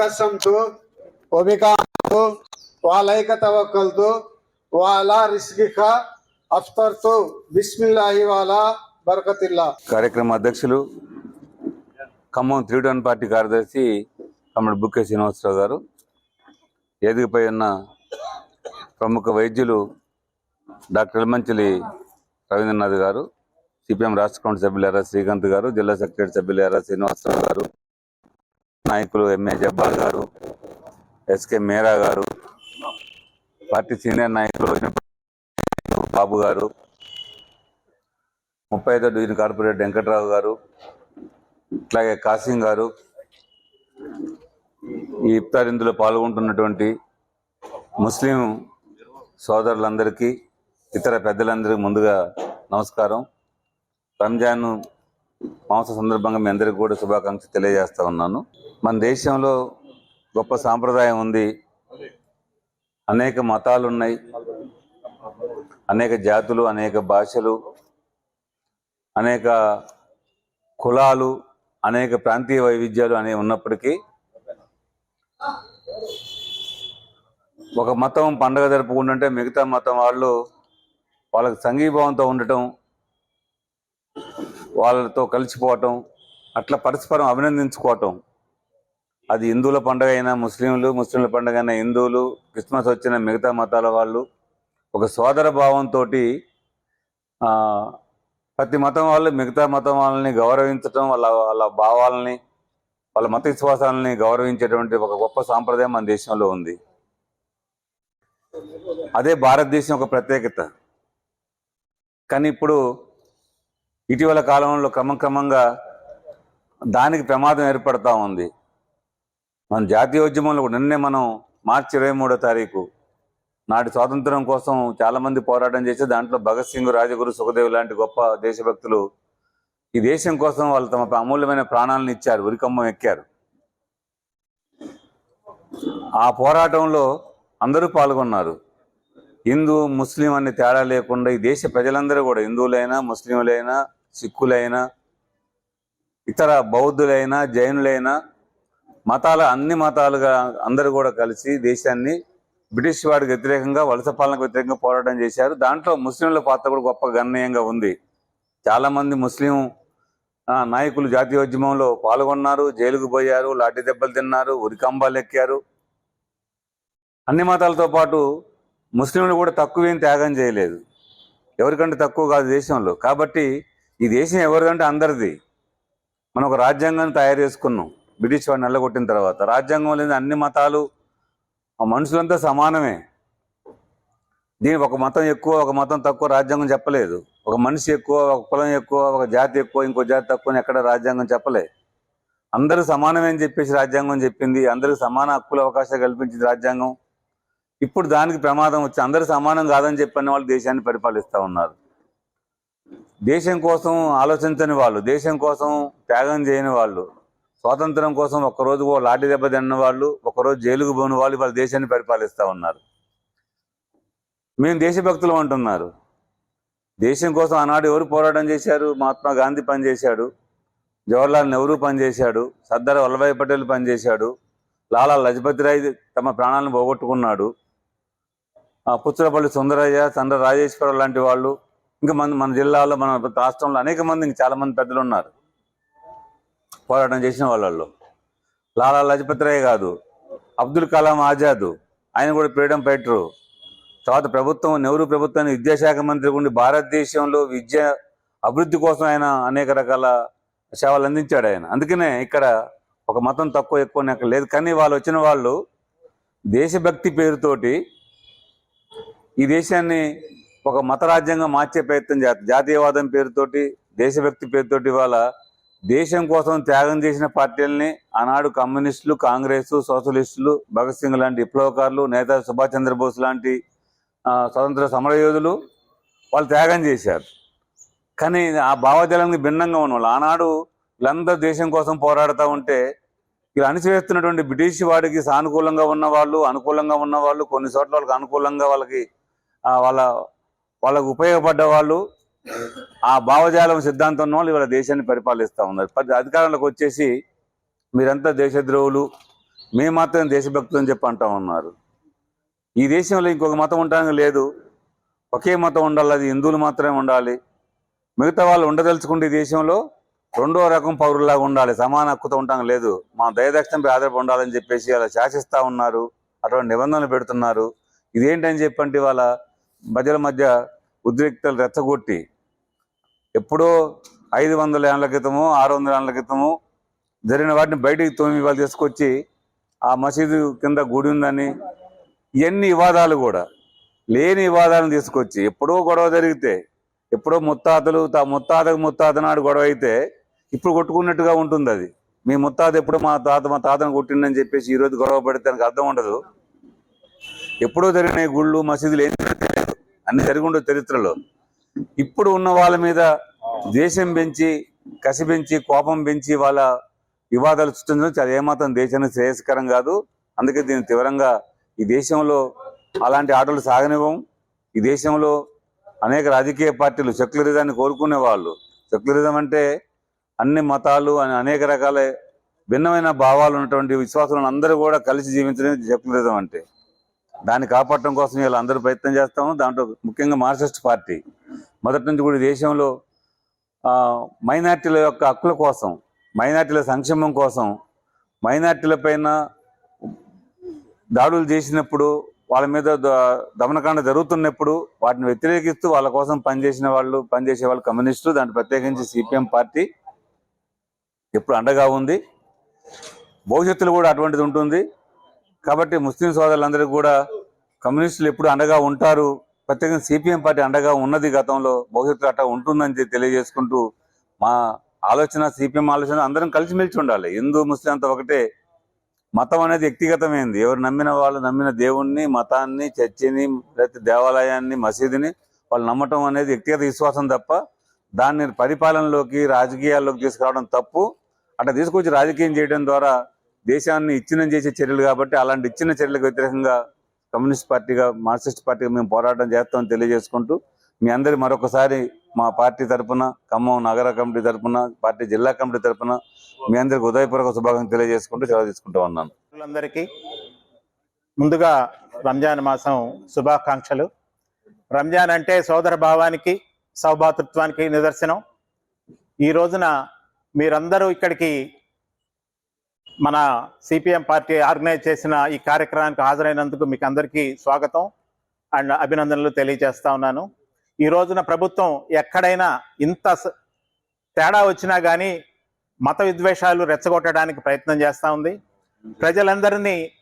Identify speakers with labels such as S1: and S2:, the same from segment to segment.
S1: తకస్సంతో ఒబికాతో వాలైక తవక్కలతో వాలా రిస్కిక అఫ్తర్తో బిస్మిల్లాహి వాలా బరకతిల్లా.
S2: కార్యక్రమ అధ్యక్షులు Khammam three town party కార్యదర్శి కమ్మడి బుక్కే శ్రీనివాసరావు గారు ఎదిగిపోయి ఉన్న ప్రముఖ వైద్యులు డాక్టర్ ఎల్మంచిలి రవీంద్రనాథ్ గారు సిపిఎం రాష్ట్ర కౌన్సిల్ సభ్యులు ఎర్ర శ్రీకాంత్ గారు జిల్లా సెక్రటరీ సభ్యులు ఎర్ర శ్రీనివాసరావు గారు నాయకులు ఎంఏ జబ్బార్ గారు ఎస్కే మేరా గారు పార్టీ సీనియర్ నాయకులు బాబు గారు ముప్పై ఐదో డివిజన్ కార్పొరేటర్ వెంకట్రావు గారు అట్లాగే కాసిం గారు ఈ ఇఫ్తార్ ఇందులో పాల్గొంటున్నటువంటి ముస్లిం సోదరులందరికీ ఇతర పెద్దలందరికీ ముందుగా నమస్కారం. రంజాన్ మాంస సందర్భంగా మీ అందరికీ కూడా శుభాకాంక్షలు తెలియజేస్తా ఉన్నాను. మన దేశంలో గొప్ప సాంప్రదాయం ఉంది. అనేక మతాలు ఉన్నాయి అనేక జాతులు అనేక భాషలు అనేక కులాలు అనేక ప్రాంతీయ వైవిధ్యాలు అనేవి ఉన్నప్పటికీ ఒక మతం పండగ జరుపుకుంటుంటే మిగతా మతం వాళ్ళు వాళ్ళకి సంఘీభావంతో ఉండటం వాళ్ళతో కలిసిపోవటం అట్లా పరస్పరం అభినందించుకోవటం. అది హిందువుల పండుగ అయినా ముస్లింలు ముస్లింల పండుగ అయినా హిందువులు క్రిస్మస్ వచ్చిన మిగతా మతాల వాళ్ళు ఒక సోదర భావంతో ప్రతి మతం వాళ్ళు మిగతా మతం వాళ్ళని గౌరవించటం వాళ్ళ వాళ్ళ భావాలని వాళ్ళ మత విశ్వాసాలని గౌరవించేటువంటి ఒక గొప్ప సాంప్రదాయం మన దేశంలో ఉంది. అదే భారతదేశం ఒక ప్రత్యేకత. కానీ ఇప్పుడు ఇటీవల కాలంలో క్రమక్రమంగా దానికి ప్రమాదం ఏర్పడతా ఉంది. మన జాతీయోద్యమంలో కూడా నిన్నే మనం మార్చి ఇరవై మూడో తారీఖు నాటి స్వాతంత్రం కోసం చాలామంది పోరాటం చేసి దాంట్లో భగత్ సింగ్ రాజగురు సుఖదేవ్ లాంటి గొప్ప దేశభక్తులు ఈ దేశం కోసం వాళ్ళు తమ అమూల్యమైన ప్రాణాలను ఇచ్చారు ఉరికమ్మం ఎక్కారు. ఆ పోరాటంలో అందరూ పాల్గొన్నారు. హిందూ ముస్లిం అనే తేడా లేకుండా ఈ దేశ ప్రజలందరూ కూడా హిందువులైనా ముస్లింలైనా సిక్కులైనా ఇతర బౌద్ధులైనా జైనులైనా మతాల అన్ని మతాలుగా అందరూ కూడా కలిసి దేశాన్ని బ్రిటిష్ వాడికి వ్యతిరేకంగా వలస పాలనకు వ్యతిరేకంగా పోరాటం చేశారు. దాంట్లో ముస్లింల పాత్ర కూడా గొప్ప గణనీయంగా ఉంది. చాలామంది ముస్లిం నాయకులు జాతీయోద్యమంలో పాల్గొన్నారు జైలుకు పోయారు లాఠీ దెబ్బలు తిన్నారు ఉరికంబాలు ఎక్కారు. అన్ని మతాలతో పాటు ముస్లింలు కూడా తక్కువేం త్యాగం చేయలేదు. ఎవరికంటే తక్కువ కాదు దేశంలో. కాబట్టి ఈ దేశం ఎవరిదంటే అందరిది. మనం ఒక రాజ్యాంగాన్ని తయారు చేసుకున్నాం. బ్రిటిష్ వాడిని నల్లగొట్టిన తర్వాత. రాజ్యాంగం లేని అన్ని మతాలు ఆ మనుషులంతా సమానమే. దీని ఒక మతం ఎక్కువ ఒక మతం తక్కువ రాజ్యాంగం చెప్పలేదు. ఒక మనిషి ఎక్కువ ఒక కులం ఎక్కువ ఒక జాతి ఎక్కువ ఇంకో జాతి తక్కువ అని ఎక్కడ రాజ్యాంగం చెప్పలే. అందరూ సమానమే అని చెప్పేసి రాజ్యాంగం చెప్పింది. అందరికి సమాన హక్కుల అవకాశాలు కల్పించింది రాజ్యాంగం. ఇప్పుడు దానికి ప్రమాదం వచ్చి అందరూ సమానం కాదని చెప్పిన వాళ్ళు దేశాన్ని పరిపాలిస్తూ ఉన్నారు. దేశం కోసం ఆలోచించని వాళ్ళు దేశం కోసం త్యాగం చేయని వాళ్ళు స్వాతంత్రం కోసం ఒక్కరోజు ఓ లాఠీ దెబ్బ తిన్న వాళ్ళు ఒకరోజు జైలుకు పోని వాళ్ళు వాళ్ళ దేశాన్ని పరిపాలిస్తూ ఉన్నారు. మేము దేశభక్తులు అంటున్నారు. దేశం కోసం ఆనాడు ఎవరు పోరాటం చేశారు? మహాత్మా గాంధీ పనిచేశాడు. జవహర్లాల్ నెహ్రూ పనిచేశాడు. సర్దార్ వల్లభాయ్ పటేల్ పనిచేశాడు. లాలా లజపతి రాయ్ తమ ప్రాణాలను పోగొట్టుకున్నాడు. ఆ పుచ్చలపల్లి సుందరయ్య చంద్ర రాజేశ్వరరావు లాంటి వాళ్ళు ఇంకా మన మన జిల్లాలో మన రాష్ట్రంలో అనేక మంది ఇంకా చాలా మంది పెద్దలు ఉన్నారు. పోరాటం చేసిన వాళ్ళల్లో. లాలా లజపతి రాయ్ కాదు అబ్దుల్ కలాం ఆజాద్ ఆయన కూడా ఫ్రీడమ్ ఫైటరు. తర్వాత ప్రభుత్వం నెహ్రూ ప్రభుత్వాన్ని విద్యాశాఖ మంత్రి ఉండి భారతదేశంలో విద్య అభివృద్ధి కోసం ఆయన అనేక రకాల సేవలు అందించాడు ఆయన. అందుకనే ఇక్కడ ఒక మతం తక్కువ ఎక్కువ అక్కడ లేదు. కానీ వాళ్ళు వచ్చిన వాళ్ళు దేశభక్తి పేరుతోటి ఈ దేశాన్ని ఒక మత రాజ్యంగా మార్చే ప్రయత్నం చేస్తారు జాతీయవాదం పేరుతోటి దేశభక్తి పేరుతోటి వాళ్ళ దేశం కోసం త్యాగం చేసిన పార్టీలని ఆనాడు కమ్యూనిస్టులు కాంగ్రెస్ సోషలిస్టులు భగత్ సింగ్ లాంటి విప్లవకారులు నేత సుభాష్ చంద్రబోస్ లాంటి ఆ, స్వతంత్ర సమరయోధులు వాళ్ళు త్యాగం చేశారు. కానీ ఆ భావజాలానికి భిన్నంగా ఉన్న వాళ్ళు ఆనాడు వీళ్ళందరూ దేశం కోసం పోరాడుతూ ఉంటే ఇలా అణిచివేస్తున్నటువంటి బ్రిటిష్ వాడికి సానుకూలంగా ఉన్న వాళ్ళు అనుకూలంగా ఉన్న వాళ్ళు కొన్ని చోట్ల వాళ్ళకి అనుకూలంగా వాళ్ళకి వాళ్ళ వాళ్ళకు ఉపయోగపడ్డ వాళ్ళు ఆ భావజాలం సిద్ధాంతం వాళ్ళు ఇవాళ దేశాన్ని పరిపాలిస్తూ ఉన్నారు. పది అధికారంలోకి వచ్చేసి మీరంతా దేశద్రోహులు మేము మాత్రం దేశభక్తులు అని చెప్పి అంటా ఉన్నారు. ఈ దేశంలో ఇంకొక మతం ఉండడానికి లేదు. ఒకే మతం ఉండాలి అది హిందువులు మాత్రమే ఉండాలి. మిగతా వాళ్ళు ఉండదలుచుకుంటే ఈ దేశంలో రెండో రకం పౌరులాగా ఉండాలి. సమాన హక్కుతో ఉండటం లేదు. మా దయదక్షిణపై ఆధారపడి ఉండాలని చెప్పేసి అలా శాసిస్తూ ఉన్నారు. అటువంటి నిబంధనలు పెడుతున్నారు. ఇదేంటని చెప్పంటే వాళ్ళ ప్రజల మధ్య ఉద్రిక్తలు రెచ్చగొట్టి ఎప్పుడో ఐదు వందల ఏళ్ళ క్రితము ఆరు వందల ఏళ్ళ క్రితము జరిగిన వాటిని బయటికి తోమి వాళ్ళు తీసుకొచ్చి ఆ మసీదు కింద గుడి ఉందని ఇవన్నీ వివాదాలు కూడా లేని వివాదాలను తీసుకొచ్చి ఎప్పుడో గొడవ జరిగితే ఎప్పుడో ముత్తాతలు తా ముత్తాతకు ముత్తాత నాడు గొడవ అయితే ఇప్పుడు కొట్టుకున్నట్టుగా ఉంటుంది అది. మీ ముత్తాత ఎప్పుడు మా తాత మా తాతను కొట్టిండని చెప్పేసి ఈ రోజు గొడవ పడితే దానికి అర్థం ఉండదు. ఎప్పుడో జరిగిన గుళ్ళు మసీదులు ఏం తెలియదు అన్ని జరిగి చరిత్రలో. ఇప్పుడు ఉన్న వాళ్ళ మీద ద్వేషం పెంచి కసి పెంచి కోపం పెంచి వాళ్ళ వివాదాలు సృష్టించడం అది ఏమాత్రం దేశానికి శ్రేయస్కరం కాదు. అందుకే దీన్ని తీవ్రంగా ఈ దేశంలో అలాంటి ఆటలు సాగనివ్వం. ఈ దేశంలో అనేక రాజకీయ పార్టీలు సెక్యులరిజాన్ని కోరుకునే వాళ్ళు. సెక్యులరిజం అంటే అన్ని మతాలు అని అనేక రకాల భిన్నమైన భావాలు ఉన్నటువంటి విశ్వాసాలను అందరూ కూడా కలిసి జీవించడం సెక్యులరిజం అంటే. దాన్ని కాపాడటం కోసం వీళ్ళు అందరూ ప్రయత్నం చేస్తాము. దాంట్లో ముఖ్యంగా మార్క్సిస్ట్ పార్టీ. మొదటి నుంచి కూడా దేశంలో మైనార్టీల యొక్క హక్కుల కోసం మైనార్టీల సంక్షేమం కోసం మైనార్టీల పైన దాడులు చేసినప్పుడు వాళ్ళ మీద ద- దమనకాండ జరుగుతున్నప్పుడు వాటిని వ్యతిరేకిస్తూ వాళ్ళ కోసం పనిచేసిన వాళ్ళు పనిచేసే వాళ్ళు కమ్యూనిస్టులు దాంట్లో ప్రత్యేకించి సిపిఎం పార్టీ ఎప్పుడు అండగా ఉంది. భవిష్యత్తులో కూడా అటువంటిది ఉంటుంది. కాబట్టి ముస్లిం సోదరులందరికీ కూడా కమ్యూనిస్టులు ఎప్పుడు అండగా ఉంటారు ప్రత్యేకంగా సిపిఎం పార్టీ అండగా ఉన్నది గతంలో భవిష్యత్తులో అట్లా ఉంటుందని చెప్పి తెలియజేసుకుంటూ మా ఆలోచన సిపిఎం ఆలోచన అందరం కలిసిమెలిసి ఉండాలి. హిందూ ముస్లిం అంతా ఒకటే. మతం అనేది వ్యక్తిగతమైంది. ఎవరు నమ్మిన వాళ్ళు నమ్మిన దేవుణ్ణి మతాన్ని చర్చిని లేకపోతే దేవాలయాన్ని మసీదుని వాళ్ళు నమ్మటం అనేది వ్యక్తిగత విశ్వాసం తప్ప దాన్ని పరిపాలనలోకి రాజకీయాల్లోకి తీసుకురావడం తప్పు. అట్లా తీసుకొచ్చి రాజకీయం చేయడం ద్వారా దేశాన్ని ఇచ్చిన చేసే చర్యలు కాబట్టి అలాంటి ఇచ్చిన చర్యలకు వ్యతిరేకంగా కమ్యూనిస్ట్ పార్టీగా మార్క్సిస్ట్ పార్టీగా మేము పోరాటం చేస్తామని తెలియజేసుకుంటూ మీ అందరి మరొకసారి మా పార్టీ తరపున ఖమ్మం నగర కమిటీ తరఫున పార్టీ జిల్లా కమిటీ తరపున మీ అందరికి ఉదయపూర్వక శుభాకాంక్షలు తెలియజేసుకుంటూ సెలవు తీసుకుంటూ ఉన్నాను.
S3: అందరికీ ముందుగా రంజాన్ మాసం శుభాకాంక్షలు. రంజాన్ అంటే సోదర భావానికి సౌభాతృత్వానికి నిదర్శనం. ఈ రోజున మీరందరూ ఇక్కడికి మన సిపిఎం పార్టీ ఆర్గనైజ్ చేసిన ఈ కార్యక్రమానికి హాజరైనందుకు మీకు అందరికీ స్వాగతం అండ్ అభినందనలు తెలియజేస్తా ఉన్నాను. ఈ రోజున ప్రభుత్వం ఎక్కడైనా ఇంత తేడా వచ్చినా కానీ మత విద్వేషాలు రెచ్చగొట్టడానికి ప్రయత్నం చేస్తూ ఉంది. ప్రజలందరినీ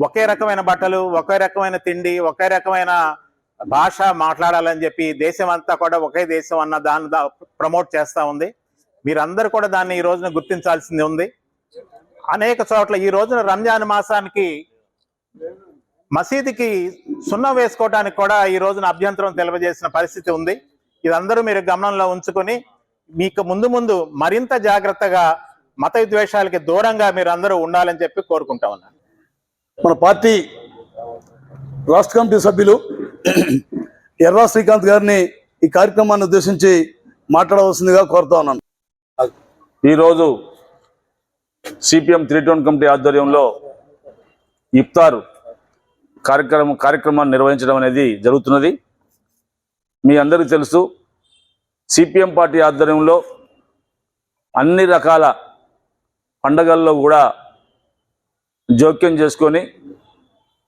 S3: ఒకే రకమైన బట్టలు ఒకే రకమైన తిండి ఒకే రకమైన భాష మాట్లాడాలని చెప్పి దేశం అంతా కూడా ఒకే దేశం అన్న దాన్ని దా- ప్రమోట్ చేస్తూ ఉంది. మీరందరూ కూడా దాన్ని ఈ రోజున గుర్తించాల్సింది ఉంది. అనేక చోట్ల ఈ రోజున రంజాన్ మాసానికి మసీదుకి సున్నం వేసుకోవడానికి కూడా ఈ రోజున అభ్యంతరం తెలియజేసిన పరిస్థితి ఉంది. ఇదందరూ మీరు గమనంలో ఉంచుకొని మీకు ముందు ముందు మరింత జాగ్రత్తగా మత విద్వేషాలకి దూరంగా మీరు అందరూ ఉండాలని చెప్పి కోరుకుంటా ఉన్నాను.
S4: మన పార్టీ రాష్ట్ర కమిటీ సభ్యులు ఎర్రా శ్రీకాంత్ గారిని ఈ కార్యక్రమాన్ని ఉద్దేశించి మాట్లాడవలసిందిగా కోరుతా ఉన్నాను.
S5: ఈరోజు సిపిఎం త్రీ టౌన్ కమిటీ ఆధ్వర్యంలో ఇఫ్తార్ కార్యక్రమం కార్యక్రమాన్ని నిర్వహించడం అనేది జరుగుతున్నది. మీ అందరికీ తెలుసు సిపిఎం పార్టీ ఆధ్వర్యంలో అన్ని రకాల పండగల్లో కూడా జోక్యం చేసుకొని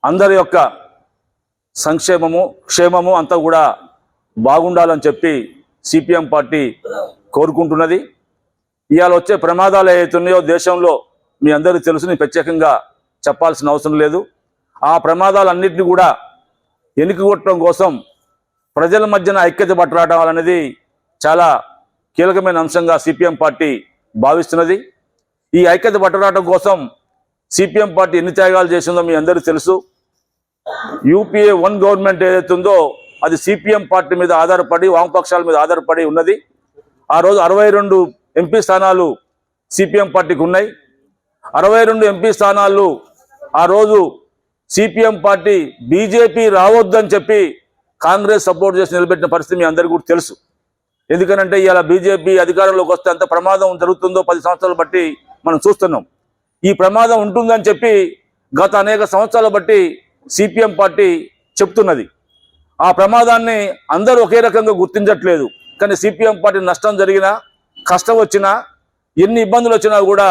S5: అందరి యొక్క సంక్షేమము క్షేమము అంతా కూడా బాగుండాలని చెప్పి సిపిఎం పార్టీ కోరుకుంటున్నది. ఇవాళ వచ్చే ప్రమాదాలు ఏవైతున్నాయో దేశంలో మీ అందరికీ తెలుసు ప్రత్యేకంగా చెప్పాల్సిన అవసరం లేదు. ఆ ప్రమాదాలన్నింటినీ కూడా ఎన్నికొట్టడం కోసం ప్రజల మధ్యన ఐక్యత పట్టరావడం అనేది చాలా కీలకమైన అంశంగా సిపిఎం పార్టీ భావిస్తున్నది. ఈ ఐక్యత పట్టరాటం కోసం సిపిఎం పార్టీ ఎన్ని త్యాగాలు చేసిందో మీ అందరికీ తెలుసు. యూపీఏ వన్ గవర్నమెంట్ ఏదైతుందో ఉందో అది సిపిఎం పార్టీ మీద ఆధారపడి వామపక్షాల మీద ఆధారపడి ఉన్నది. ఆ రోజు అరవై రెండు ఎంపీ స్థానాలు సిపిఎం పార్టీకి ఉన్నాయి. అరవై రెండు ఎంపీ స్థానాలు ఆ రోజు సిపిఎం పార్టీ బీజేపీ రావద్దని చెప్పి కాంగ్రెస్ సపోర్ట్ చేసి నిలబెట్టిన పరిస్థితి మీ అందరికీ కూడా తెలుసు. ఎందుకనంటే ఇలా బీజేపీ అధికారంలోకి వస్తే ఎంత ప్రమాదం జరుగుతుందో పది సంవత్సరాలు బట్టి మనం చూస్తున్నాం. ఈ ప్రమాదం ఉంటుందని చెప్పి గత అనేక సంవత్సరాలు బట్టి సిపిఎం పార్టీ చెప్తున్నది. ఆ ప్రమాదాన్ని అందరూ ఒకే రకంగా గుర్తించట్లేదు. కానీ సిపిఎం పార్టీ నష్టం జరిగినా కష్టం వచ్చినా ఎన్ని ఇబ్బందులు వచ్చినా కూడా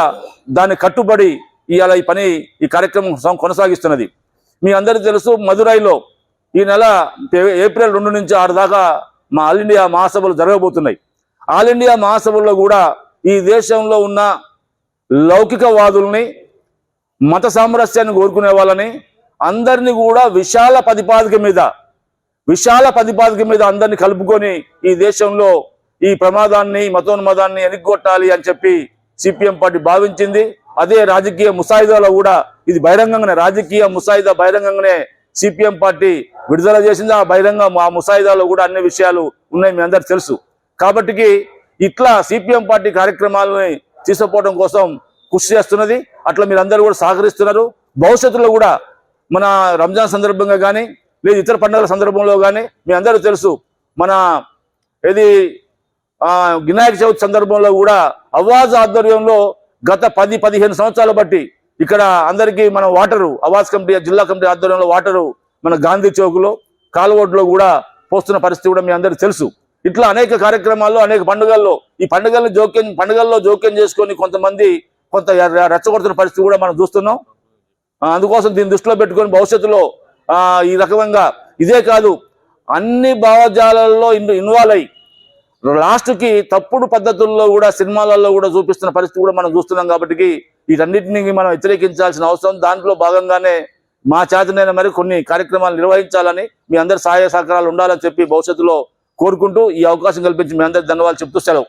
S5: దాన్ని కట్టుబడి ఇవాళ ఈ పని ఈ కార్యక్రమం కొనసాగిస్తున్నది. మీ అందరికీ తెలుసు మదురైలో ఈ నెల ఏప్రిల్ రెండు నుంచి ఆరు దాకా మా ఆల్ ఇండియా మహాసభలు జరగబోతున్నాయి. ఆల్ ఇండియా మహాసభల్లో కూడా ఈ దేశంలో ఉన్న లౌకికవాదుల్ని మత సామరస్యాన్ని కోరుకునే వాళ్ళని అందరినీ కూడా విశాల ప్రతిపాదిక మీద విశాల ప్రతిపాదిక మీద అందరినీ కలుపుకొని ఈ దేశంలో ఈ ప్రమాదాన్ని మతోన్మదాన్ని ఎనిగొట్టాలి అని చెప్పి సిపిఎం పార్టీ భావించింది. అదే రాజకీయ ముసాయిదాలో కూడా ఇది బహిరంగంగానే రాజకీయ ముసాయిదా బహిరంగంగానే సిపిఎం పార్టీ విడుదల చేసింది. ఆ బహిరంగ ఆ ముసాయిదాలో కూడా అన్ని విషయాలు ఉన్నాయి మీ అందరు తెలుసు. కాబట్టికి ఇట్లా సిపిఎం పార్టీ కార్యక్రమాలని తీసుకుపోవడం కోసం కృషి చేస్తున్నది. అట్లా మీరందరూ కూడా సహకరిస్తున్నారు. భవిష్యత్తులో కూడా మన రంజాన్ సందర్భంగా కానీ లేదు ఇతర పండుగల సందర్భంలో కానీ మీ అందరూ తెలుసు. మన ఇది వినాయక చవితి సందర్భంలో కూడా అవాజ్ ఆధ్వర్యంలో గత పది పదిహేను సంవత్సరాలు బట్టి ఇక్కడ అందరికీ మన వాటరు అవాజ్ కమిటీ జిల్లా కమిటీ ఆధ్వర్యంలో వాటరు మన గాంధీ చౌక్లో కాలువోడ్లో కూడా పోస్తున్న పరిస్థితి కూడా మీ అందరికీ తెలుసు. ఇట్లా అనేక కార్యక్రమాల్లో అనేక పండుగల్లో ఈ పండుగలను జోక్యం పండుగల్లో జోక్యం చేసుకొని కొంతమంది కొంత రెచ్చగొడుతున్న పరిస్థితి కూడా మనం చూస్తున్నాం. అందుకోసం దీన్ని దృష్టిలో పెట్టుకొని భవిష్యత్తులో ఈ రకంగా ఇదే కాదు అన్ని భావజాలలో ఇన్- ఇన్వాల్వ్ అయ్యి లాస్ట్కి తప్పుడు పద్ధతుల్లో కూడా సినిమాలలో కూడా చూపిస్తున్న పరిస్థితి కూడా మనం చూస్తున్నాం కాబట్టి వీటన్నిటిని మనం వ్యతిరేకించాల్సిన అవసరం. దాంట్లో భాగంగానే మా చేతనైన మరి కొన్ని కార్యక్రమాలు నిర్వహించాలని మీ అందరి సహాయ సహకారాలు ఉండాలని చెప్పి భవిష్యత్తులో కోరుకుంటూ ఈ అవకాశం కల్పించి మీ అందరికి ధన్యవాదాలు చెప్తూ సెలవు.